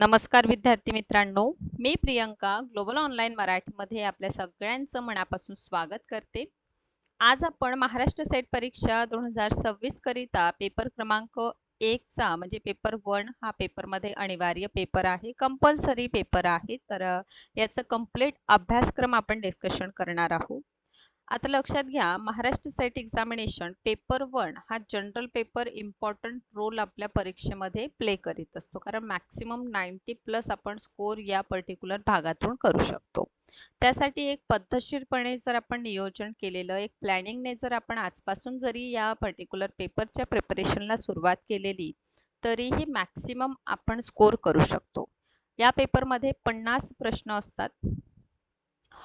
नमस्कार विद्यार्थी मित्रांनो मी प्रियंका ग्लोबल ऑनलाईन मराठीमध्ये आपल्या सगळ्यांचं मनापासून स्वागत करते. आज आपण महाराष्ट्र सेट परीक्षा दोन हजार सव्वीस करिता पेपर क्रमांक एकचा म्हणजे पेपर वन हा पेपरमध्ये अनिवार्य पेपर आहे कंपल्सरी पेपर आहे तर याचं कंप्लीट अभ्यासक्रम आपण डिस्कशन करणार आहोत. आता लक्षात घ्या Maharashtra set examination paper one हा जनरल पेपर इम्पॉर्टंट रोल आपल्या परीक्षेमध्ये प्ले करीत असतो. कारण मॅक्सिमम नाईन्टी प्लस आपण स्कोर या पर्टिक्युलर भागातून करू शकतो. त्यासाठी एक पद्धतशीरपणे जर आपण नियोजन केलेलं एक प्लॅनिंगने जर आपण आजपासून जरी या पर्टिक्युलर पेपरच्या प्रिपरेशनला सुरुवात केलेली तरीही मॅक्सिमम आपण स्कोर करू शकतो. या पेपरमध्ये पन्नास प्रश्न असतात.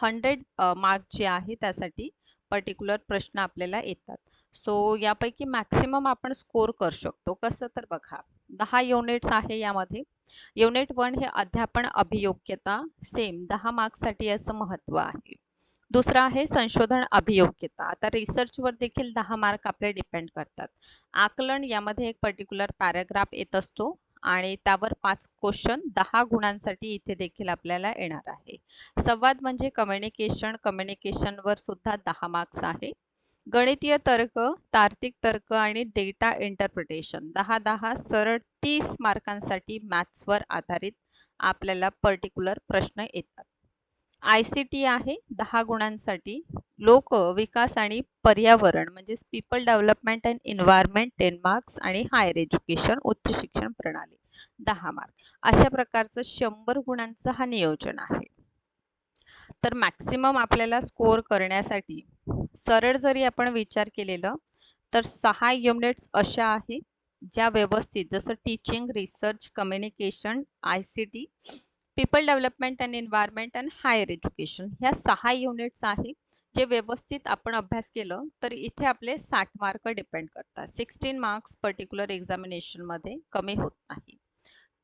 हंड्रेड मार्क जे आहे त्यासाठी पर्टिक्युलर प्रश्न आपल्याला येतात. सो यापैकी मॅक्सिमम आपण स्कोर करू शकतो. कसं तर बघा दहा युनिट्स आहे यामध्ये. युनिट वन हे अध्यापन अभियोग्यता सेम दहा मार्क्ससाठी याचं महत्त्व आहे. दुसरं आहे संशोधन अभियोग्यता. आता रिसर्चवर देखील दहा मार्क आपले डिपेंड करतात. आकलन यामध्ये एक पर्टिक्युलर पॅराग्राफ येत असतो. आणि त्यावर पाच क्वेश्चन दहा गुणांसाठी इथे देखील आपल्याला येणार आहे. संवाद म्हणजे कम्युनिकेशन कम्युनिकेशनवर सुद्धा दहा मार्क्स आहे. गणितीय तर्क तार्किक तर्क आणि डेटा इंटरप्रिटेशन दहा दहा सरळ तीस मार्कांसाठी मॅथ्सवर आधारित आपल्याला पर्टिक्युलर प्रश्न येतात. आय सी टी आहे दहा गुणांसाठी. लोक विकास आणि पर्यावरण म्हणजेच people development and environment ten marks आणि हायर एज्युकेशन उच्च शिक्षण प्रणाली दहा मार्क अशा प्रकारचं शंभर गुणांचं हा नियोजन आहे. तर मॅक्सिमम आपल्याला स्कोअर करण्यासाठी सरळ जरी आपण विचार केलेलं तर सहा युनिट्स अशा आहे ज्या व्यवस्थित जसं teaching research communication I C T people development and environment and higher education ह्या सहा युनिट्स आहे जे व्यवस्थित आपण अभ्यास केलं तर इथे आपले साठ मार्क डिपेंड करतात. सिक्स्टीन मार्क्स पर्टिक्युलर एक्झामिनेशनमध्ये कमी होत नाही.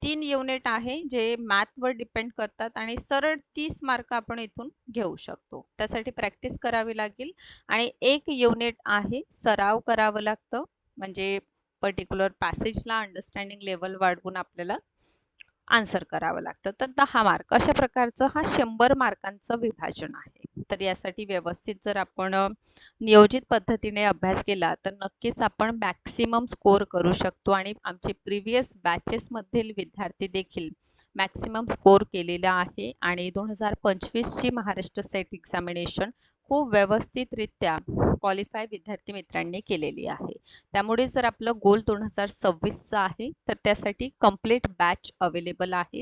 तीन युनिट आहे जे मॅथवर डिपेंड करतात आणि सरळ तीस मार्क आपण इथून घेऊ शकतो. त्यासाठी प्रॅक्टिस करावी लागेल. आणि एक युनिट आहे सराव करावं लागतं. म्हणजे पर्टिक्युलर पॅसेजला अंडरस्टँडिंग लेवल वाढवून आपल्याला आन्सर करावं लागतं. तर दहा मार्क अशा प्रकारचं हा शंभर मार्कांचं विभाजन आहे. तर यासाठी व्यवस्थित जर आपण नियोजित पद्धतीने अभ्यास केला तर नक्कीच आपण मॅक्सिमम स्कोअर करू शकतो आणि आमचे प्रिव्हियस बॅचेसमधील विद्यार्थी देखील मॅक्सिमम स्कोअर केलेला आहे. आणि दोन हजार पंचवीसची महाराष्ट्र सेट एक्झामिनेशन खूप व्यवस्थितरित्या क्वालिफाय विद्यार्थी मित्रांनी केलेली आहे. त्यामुळे जर आपलं गोल दोन हजार सव्वीसचं आहे तर त्यासाठी कंप्लीट बॅच अवेलेबल आहे.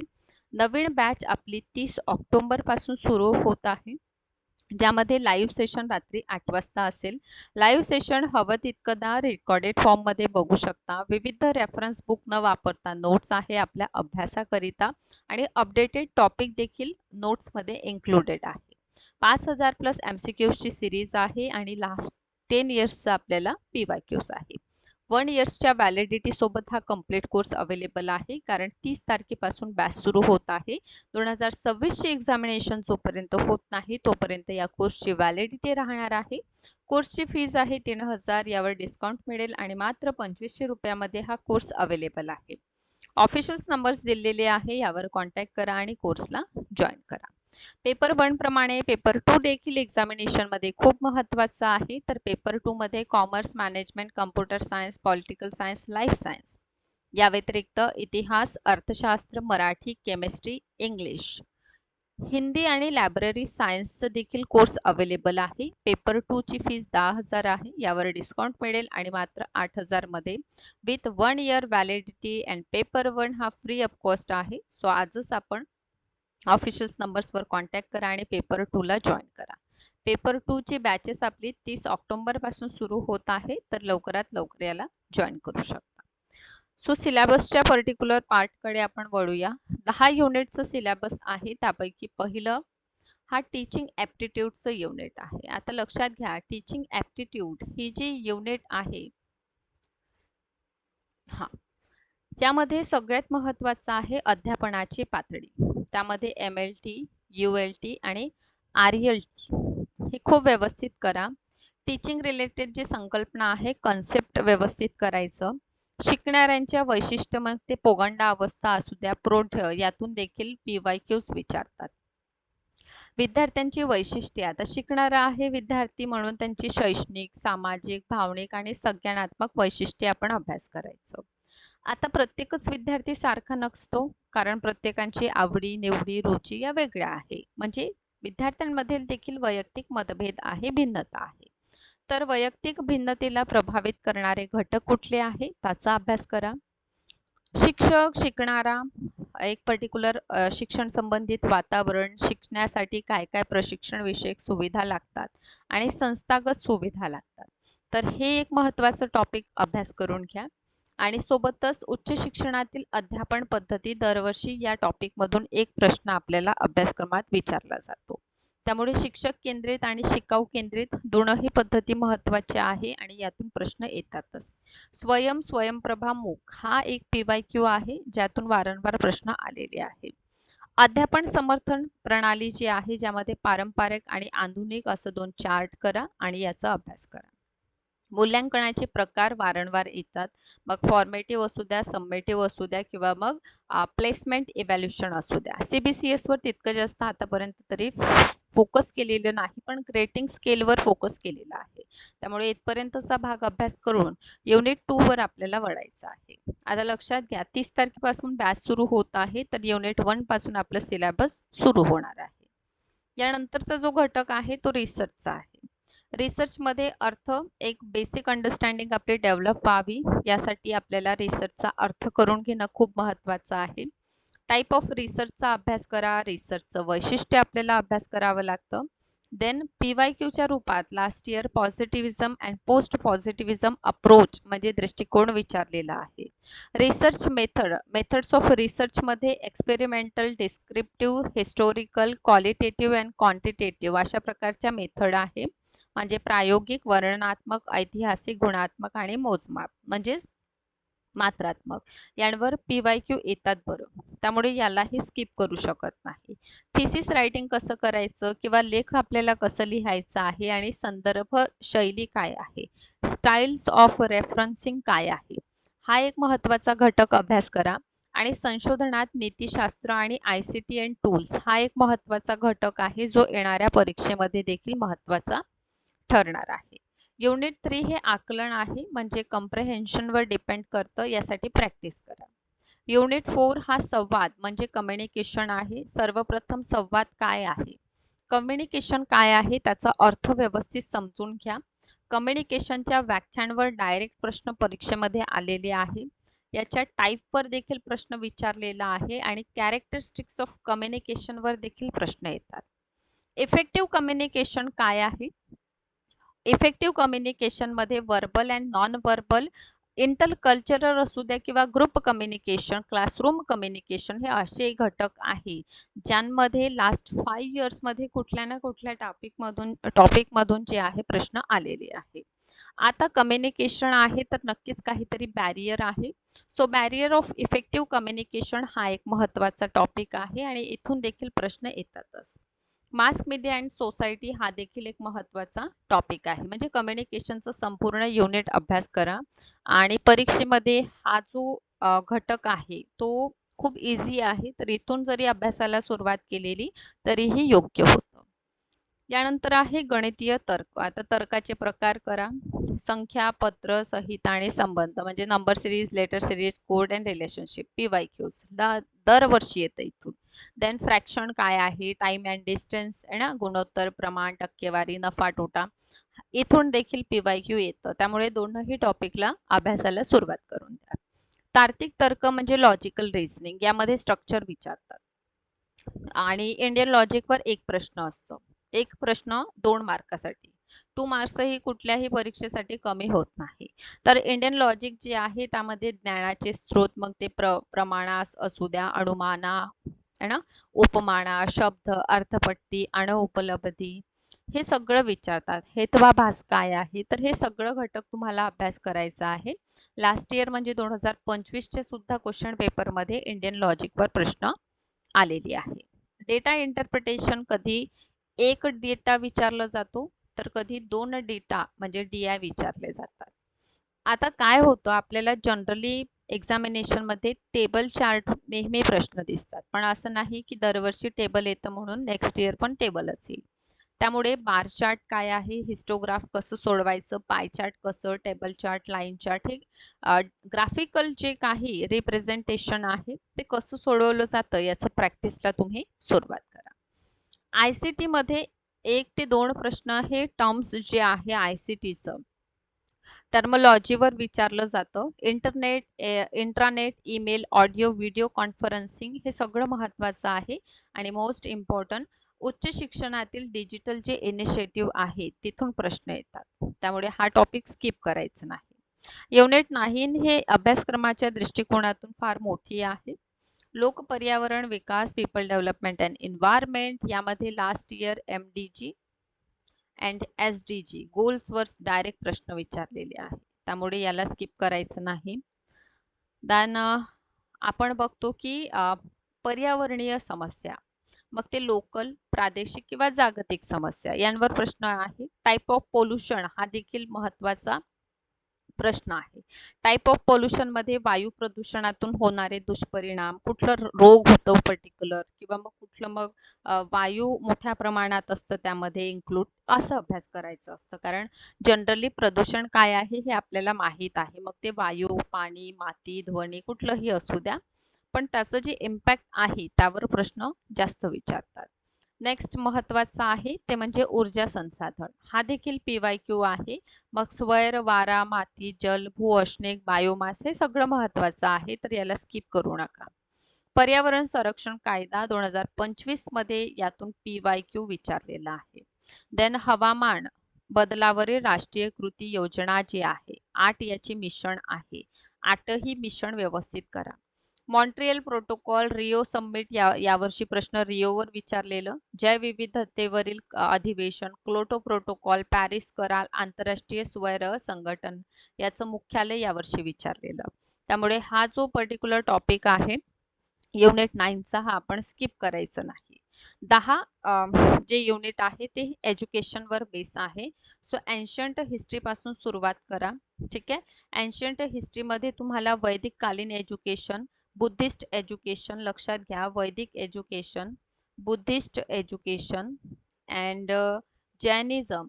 नवीन बॅच आपली तीस ऑक्टोंबरपासून सुरू होत आहे ज्यामध्ये लाईव्ह सेशन रात्री आठ वाजता असेल. लाईव्ह सेशन हवं तितकंदा रेकॉर्डेड फॉर्ममध्ये बघू शकता. विविध रेफरन्स बुक न वापरता नोट्स आहे आपल्या अभ्यासाकरिता आणि अपडेटेड टॉपिक देखील नोट्समध्ये इन्क्लुडेड आहे. पाच हजार प्लस एम सी क्यूजची सिरीज आहे आणि लास्ट टेन इयर्सचा आपल्याला पी वाय क्यूज आहे. वन इयर्सच्या व्हॅलिडिटीसोबत हा कंप्लीट कोर्स अवेलेबल आहे कारण तीस तारखेपासून बॅच सुरू होत आहे. दोन हजार सव्वीसची एक्झामिनेशन जोपर्यंत होत नाही तोपर्यंत या कोर्सची व्हॅलिडिटी राहणार आहे. कोर्सची फीज आहे तीन हजार यावर डिस्काउंट मिळेल आणि मात्र पंचवीसशे रुपयामध्ये हा कोर्स अवेलेबल आहे. ऑफिशियल्स नंबर्स दिलेले आहे यावर कॉन्टॅक्ट करा आणि कोर्सला जॉईन करा. पेपर वन प्रमाणे पेपर टू देखील एक्झामिनेशनमध्ये खूप महत्त्वाचा आहे. तर पेपर टूमध्ये commerce management computer science political science life science या व्यतिरिक्त इतिहास अर्थशास्त्र मराठी केमिस्ट्री इंग्लिश हिंदी आणि लायब्ररी सायन्सचं देखील कोर्स अवेलेबल आहे. पेपर टूची फीज दहा हजार आहे. यावर डिस्काउंट मिळेल आणि मात्र आठ हजारमध्ये with one year validity and paper one हा फ्री ऑफ कॉस्ट आहे. सो आजच आपण ऑफिशियल्स नंबर्सवर कॉन्टॅक्ट करा आणि पेपर टूला जॉईन करा. पेपर टूची बॅचेस आपली तीस ऑक्टोंबरपासून सुरू होत आहे तर लवकरात लवकर याला जॉईन करू शकता. सो सिलॅबसच्या पर्टिक्युलर पार्टकडे आपण वळूया. दहा युनिटचं सिलॅबस आहे त्यापैकी पहिलं हा टीचिंग ॲप्टिट्यूडचं युनिट आहे. आता लक्षात घ्या टीचिंग ॲप्टिट्यूड ही जी युनिट आहे हां त्यामध्ये सगळ्यात महत्त्वाचं आहे अध्यापनाची पातळी. त्यामध्ये M L T U L T आणि आर एल टी हे खूप व्यवस्थित करा. टीचिंग रिलेटेड जी संकल्पना आहे कन्सेप्ट व्यवस्थित करायचं. शिकणाऱ्यांच्या वैशिष्ट्य मग ते पोगंडा अवस्था असू द्या प्रौढ यातून देखील पी वाय क्यूज विचारतात. विद्यार्थ्यांची वैशिष्ट्ये. आता शिकणारा आहे विद्यार्थी म्हणून त्यांची शैक्षणिक सामाजिक भावनिक आणि संज्ञानात्मक वैशिष्ट्ये आपण अभ्यास करायचं. आता प्रत्येकच विद्यार्थी सारखा नसतो कारण प्रत्येकांची आवडी निवडी रुची या वेगळ्या आहे. म्हणजे विद्यार्थ्यांमध्ये देखील वैयक्तिक मतभेद आहे भिन्नता आहे. तर वैयक्तिक भिन्नतेला प्रभावित करणारे घटक कुठले आहे? त्याचा अभ्यास करा. शिक्षक शिकणारा एक पर्टिक्युलर शिक्षण संबंधित वातावरण शिकण्यासाठी काय काय प्रशिक्षण विषयक सुविधा लागतात आणि संस्थागत सुविधा लागतात. तर हे एक महत्त्वाचं टॉपिक अभ्यास करून घ्या. आणि सोबतच उच्च शिक्षणातील अध्यापन पद्धती दरवर्षी या टॉपिकमधून एक प्रश्न आपल्याला अभ्यासक्रमात विचारला जातो. त्यामुळे शिक्षक केंद्रित आणि शिकाऊ केंद्रित दोनही पद्धती महत्त्वाच्या आहे आणि यातून प्रश्न येतातच. स्वयं स्वयंप्रभा मुख हा एक पी वाय क्यू आहे ज्यातून वारंवार प्रश्न आलेले आहे अध्यापन समर्थन प्रणाली जी आहे ज्यामध्ये पारंपरिक आणि आधुनिक असं दोन चार्ट करा आणि याचा अभ्यास करा. मूल्यांकनाचे प्रकार वारंवार येतात. मग फॉर्मेटिव्ह असू द्या सबमेटिव्ह असू द्या किंवा मग प्लेसमेंट इव्हॅल्युशन असू द्या. सी बी सी एसवर तितकं जास्त आतापर्यंत तरी फोकस केलेलं नाही पण ग्रेटिंग स्केलवर फोकस केलेला आहे. त्यामुळे इथपर्यंतचा भाग अभ्यास करून युनिट टूवर आपल्याला वळायचं आहे. आता लक्षात घ्या तीस तारखेपासून बॅच सुरू होत आहे तर युनिट वनपासून आपलं सिलेबस सुरू होणार आहे. यानंतरचा जो घटक आहे तो रिसर्चचा आहे. रिसर्चमध्ये अर्थ एक बेसिक अंडरस्टँडिंग आपली डेव्हलप व्हावी यासाठी आपल्याला रिसर्चचा अर्थ करून घेणं खूप महत्त्वाचं आहे. टाईप ऑफ रिसर्चचा अभ्यास करा रिसर्चचं वैशिष्ट्य आपल्याला अभ्यास करावं लागतं. देन पी वाय क्यूच्या रूपात last year positivism and post positivism approach म्हणजे दृष्टिकोन विचारलेला आहे. रिसर्च मेथड मेथड्स ऑफ रिसर्चमध्ये experimental descriptive historical qualitative and quantitative अशा प्रकारच्या मेथड आहे. म्हणजे प्रायोगिक वर्णनात्मक ऐतिहासिक गुणात्मक आणि मोजमाप म्हणजेच मात्रात्मक यांवर पी वाय क्यू येतात बरं. त्यामुळे यालाही स्किप करू शकत नाही. थिसिस रायटिंग कसं करायचं किंवा लेख आपल्याला कसं लिहायचं आहे आणि संदर्भ शैली काय आहे? स्टाईल्स ऑफ रेफरन्सिंग काय आहे? हा एक महत्त्वाचा घटक अभ्यास करा आणि संशोधनात नीतीशास्त्र आणि I C T and tools हा एक महत्त्वाचा घटक आहे जो येणाऱ्या परीक्षेमध्ये देखील महत्त्वाचा ठरणार आहे. युनिट थ्री हे आकलन आहे म्हणजे कम्प्रेहेन्शनवर डिपेंड करतं यासाठी प्रॅक्टिस करा. युनिट फोर हा संवाद म्हणजे कम्युनिकेशन आहे. सर्वप्रथम संवाद काय आहे? कम्युनिकेशन काय आहे? त्याचा अर्थ व्यवस्थित समजून घ्या. कम्युनिकेशनच्या व्याख्यांवर डायरेक्ट प्रश्न परीक्षेमध्ये आलेले आहे. याच्या टाईपवर देखील प्रश्न विचारलेला आहे आणि कॅरेक्टरिस्टिक्स ऑफ कम्युनिकेशनवर देखील प्रश्न येतात. इफेक्टिव्ह कम्युनिकेशन काय आहे? Effective कम्युनिकेशनमध्ये verbal and non verbal intercultural असू द्या किंवा ग्रुप कम्युनिकेशन क्लासरूम कम्युनिकेशन हे असे घटक आहे ज्यांमध्ये लास्ट फाईव्ह इयर्समध्ये कुठल्या ना कुठल्या टॉपिकमधून टॉपिकमधून जे आहे प्रश्न आलेले आहे. आता कम्युनिकेशन आहे तर नक्कीच काहीतरी बॅरियर आहे. So barrier of effective communication हा एक महत्त्वाचा टॉपिक आहे आणि इथून देखील प्रश्न येतातच. मास मीडिया अँड सोसायटी हा देखील एक महत्त्वाचा टॉपिक आहे. म्हणजे कम्युनिकेशनचं संपूर्ण युनिट अभ्यास करा. आणि परीक्षेमध्ये हा जो घटक आहे तो खूप इझी आहे. तर इथून जरी अभ्यासाला सुरुवात केलेली तरीही योग्य होतं. यानंतर आहे गणितीय तर्क. आता तर्काचे प्रकार करा. संख्या पत्र संहिता आणि संबंध. म्हणजे number series letter series code and relationship P Y Qs दरवर्षी येतं इथून. देन फ्रॅक्शन काय आहे? टाइम अँड डिस्टन्स आहे ना? गुणोत्तर प्रमाण टक्केवारी नफा तोटा. इथून देखील पीवाय क्यू येतं. त्यामुळे दोनही टॉपिकला अभ्यासाला सुरुवात करून द्या. तार्किक तर्क म्हणजे लॉजिकल रिझनिंग यामध्ये स्ट्रक्चर विचारतात. आणि इंडियन लॉजिकवर एक प्रश्न असतो. एक प्रश्न दोन मार्कासाठी. टू मार्क्स ही कुठल्याही परीक्षेसाठी कमी होत नाही. तर इंडियन लॉजिक जे आहे त्यामध्ये ज्ञानाचे स्रोत मग ते प्र प्रमाणास असू द्या अनुमाना है ना? उपमाना शब्द अर्थपट्टी अणउपलब्धी हे सगळं विचारतात. हेत्वाभास काय आहे. तर हे सगळं घटक तुम्हाला अभ्यास करायचा आहे. लास्ट इयर म्हणजे दोन हजार पंचवीसचे सुद्धा क्वेश्चन पेपरमध्ये इंडियन लॉजिकवर प्रश्न आलेली आहे. डेटा इंटरप्रिटेशन कधी एक डेटा विचारला जातो तर कधी दोन डेटा म्हणजे डी आय विचारले जातात. आता काय होतं? आपल्याला जनरली एक्झामिनेशनमध्ये टेबल चार्ट नेहमी प्रश्न दिसतात. पण असं नाही की दरवर्षी टेबल येतं म्हणून नेक्स्ट इयर पण टेबलच येईल. त्यामुळे बार चार्ट काय आहे? हिस्टोग्राफ कसं सोडवायचं? पाय चार्ट कसं? टेबल चार्ट लाईन चार्ट हे ग्राफिकल जे काही रिप्रेझेंटेशन आहे ते कसं सोडवलं जातं? याचं प्रॅक्टिसला तुम्ही सुरुवात करा. आय सी टीमध्ये एक ते दोन प्रश्न हे टर्म्स जे आहे आय सी टीचं टर्मोलॉजीवर विचारलं जातं. Internet intranet email audio video conferencing हे सगळं महत्त्वाचं आहे. आणि मोस्ट इम्पॉर्टंट उच्च शिक्षणातील डिजिटल जे इनिशिएटिव्ह आहे तिथून प्रश्न येतात. त्यामुळे हा टॉपिक स्किप करायचं नाही. युनिट नाईन हे अभ्यासक्रमाच्या दृष्टिकोनातून फार मोठी आहे. लोक पर्यावरण विकास पीपल डेव्हलपमेंट अँड एन्व्हायरमेंट यामध्ये last year M D G and S D G गोल्सवर direct प्रश्न विचारलेले आहे. त्यामुळे याला स्किप करायचं नाही. दॅन आपण बघतो की पर्यावरणीय समस्या मग ते लोकल प्रादेशिक किंवा जागतिक समस्या यांवर प्रश्न आहे. टाईप ऑफ पोल्युशन हा देखील महत्त्वाचा प्रश्न आहे. टाईप ऑफ पोल्युशनमध्ये वायू प्रदूषणातून होणारे दुष्परिणाम कुठलं रोग होतो पर्टिक्युलर किंवा मग कुठलं मग वायू मोठ्या प्रमाणात असतं त्यामध्ये इन्क्लूड असं अभ्यास करायचं असतं. कारण जनरली प्रदूषण काय आहे हे आपल्याला माहीत आहे. मग ते वायू पाणी माती ध्वनी कुठलंही असू द्या. पण त्याचं जे इम्पॅक्ट आहे त्यावर प्रश्न जास्त विचारतात. नेक्स्ट महत्त्वाचा आहे ते म्हणजे ऊर्जा संसाधन. हा देखील पी वाय क्यू आहे. मग स्वैर वारा माती जल भू अश्नेक बायोमास हे सगळं महत्त्वाचं आहे तर याला स्किप करू नका. पर्यावरण संरक्षण कायदा दोन हजार पंचवीसमध्ये यातून पी वाय क्यू विचारलेला आहे. देन हवामान बदलावरील राष्ट्रीय कृती योजना जी आहे आठ याची मिशन आहे. आठही मिशन व्यवस्थित करा. मॉन्ट्रियल प्रोटोकॉल रिओ समिट या यावर्षी प्रश्न रिओवर विचारलेलं. जैवविविधतेवरील अधिवेशन क्लोटो प्रोटोकॉल पॅरिस करार आंतरराष्ट्रीय स्वैर संघटन याचं मुख्यालय यावर्षी विचारलेलं. त्यामुळे हा जो पर्टिक्युलर टॉपिक आहे युनिट नाईनचा हा आपण स्किप करायचं नाही. दहा जे युनिट आहे ते एज्युकेशनवर बेस आहे. सो एन्शंट हिस्ट्रीपासून सुरुवात करा. ठीक आहे? एन्शंट हिस्ट्रीमध्ये तुम्हाला वैदिक कालीन एज्युकेशन बुद्धिस्ट एज्युकेशन लक्षात घ्या. वैदिक education Buddhist education and uh, Jainism.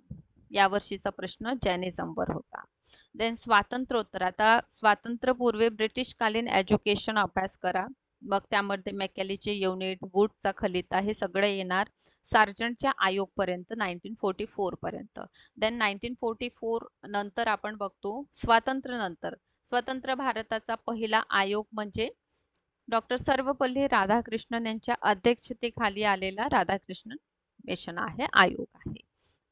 यावर्षीचा प्रश्न जैनिझमवर होता. देन स्वातंत्र्योत्तर. आता स्वातंत्र्यपूर्वी ब्रिटिशकालीन एज्युकेशन अभ्यास करा. मग त्यामध्ये मेकॅलीचे युनिट वूडचा खलिता हे सगळं येणार सार्जंटच्या आयोगपर्यंत नाईन्टीन फोर्टी फोरपर्यंत देन नाईन्टीन फोर्टी फोर नंतर आपण बघतो स्वातंत्र्यनंतर स्वतंत्र भारताचा पहिला आयोग म्हणजे डॉक्टर सर्वपल्ली राधाकृष्णन यांच्या अध्यक्षतेखाली आलेला राधाकृष्णन मिशन आहे आयोग आहे.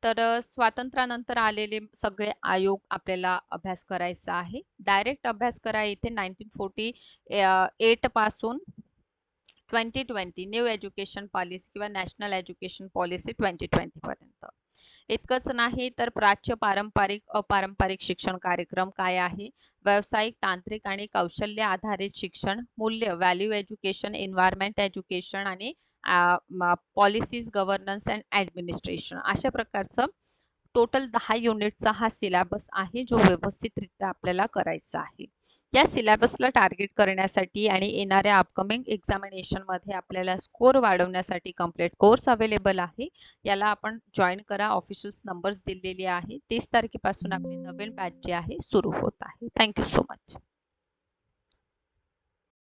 तर स्वातंत्र्यानंतर आलेले सगळे आयोग आपल्याला अभ्यास करायचा आहे. डायरेक्ट अभ्यास करा इथे nineteen forty एटपासून twenty twenty new education policy किंवा national education policy twenty twenty पर्यंत. इतकंच नाही तर प्राच्य पारंपरिक अपारंपरिक शिक्षण कार्यक्रम काय आहे? व्यावसायिक तांत्रिक आणि कौशल्य आधारित शिक्षण मूल्य व्हॅल्यू एज्युकेशन एन्व्हायरमेंट एज्युकेशन आणि पॉलिसीज गव्हर्नन्स अँड ॲडमिनिस्ट्रेशन अशा प्रकारचं टोटल दहा युनिटचा हा सिलेबस आहे जो व्यवस्थितरित्या आपल्याला करायचा आहे. या सिलेबसला टार्गेट करण्यासाठी आणि येणाऱ्या अपकमिंग एक्झामिनेशनमध्ये आपल्याला स्कोर वाढवण्यासाठी कंप्लीट कोर्स अवेलेबल आहे. याला आपण जॉईन करा. ऑफिशियल्स नंबर्स दिलेले आहे तीस तारखेपासून आपली नवीन बॅच जी आहे सुरू होत आहे. Thank you so much